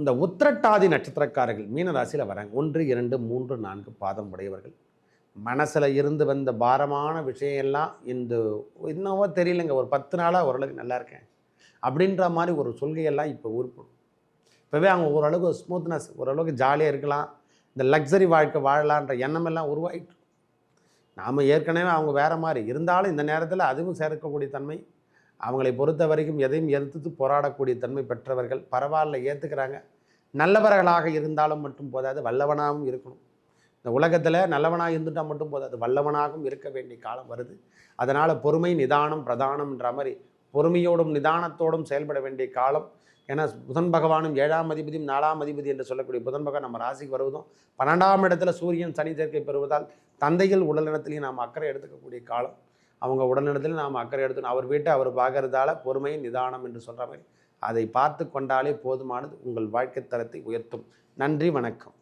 இந்த உத்திரட்டாதி நட்சத்திரக்காரர்கள் மீன ராசியில் வராங்க. ஒன்று இரண்டு மூன்று நான்கு பாதம் உடையவர்கள். மனசில் இருந்து வந்த பாரமான விஷயம் எல்லாம் இந்த என்னவோ தெரியலங்க. ஒரு பத்து நாளாக ஓரளவுக்கு நல்லா இருக்கேன். அப்படின்ற மாதிரி ஒரு சொல்கையெல்லாம் இப்போ உருப்படும் இப்போவே அவங்க ஓரளவுக்கு ஸ்மூத்னஸ் ஓரளவுக்கு ஜாலியாக இருக்கலாம். இந்த லக்ஸரி வாழ்க்கை வாழலான்ற எண்ணமெல்லாம் உருவாயிட்டு நாம் ஏற்கனவே அவங்க வேறு மாதிரி இருந்தாலும் இந்த நேரத்தில் அதுவும் சேர்க்கக்கூடிய தன்மை அவங்களை பொறுத்த வரைக்கும் எதையும் எதிர்த்து போராடக்கூடிய தன்மை பெற்றவர்கள் பரவாயில்ல ஏற்றுக்கிறாங்க நல்லவர்களாக இருந்தாலும் மட்டும் போதாது வல்லவனாகவும் இருக்கணும். இந்த உலகத்தில் நல்லவனாக இருந்துட்டால் மட்டும் போதாது வல்லவனாகவும் இருக்க வேண்டிய காலம் வருது. அதனால் பொறுமை நிதானம் பிரதானம்ன்ற மாதிரி பொறுமையோடும் நிதானத்தோடும் செயல்பட வேண்டிய காலம். ஏன்னா புதன் பகவானும் ஏழாம் அதிபதியும் நாலாம் அதிபதி என்று சொல்லக்கூடிய புதன் பகவான் நம்ம ராசிக்கு வருவதும் பன்னெண்டாம் இடத்துல சூரியன் சனி சேர்க்கை பெறுவதால் தந்தைகள் உடல்நலத்திலையும் நாம் அக்கறை எடுத்துக்கக்கூடிய காலம். அவங்க உடல்நலத்தில் நாம் அக்கறை எடுத்துக்கணும். அவர் வீட்டை அவர் பார்க்கறதால பொறுமை நிதானம் என்று சொல்கிற மாதிரி. அதை பார்த்து கொண்டாலே போதுமானது உங்கள் வாழ்க்கை தரத்தை உயர்த்தும். நன்றி வணக்கம்.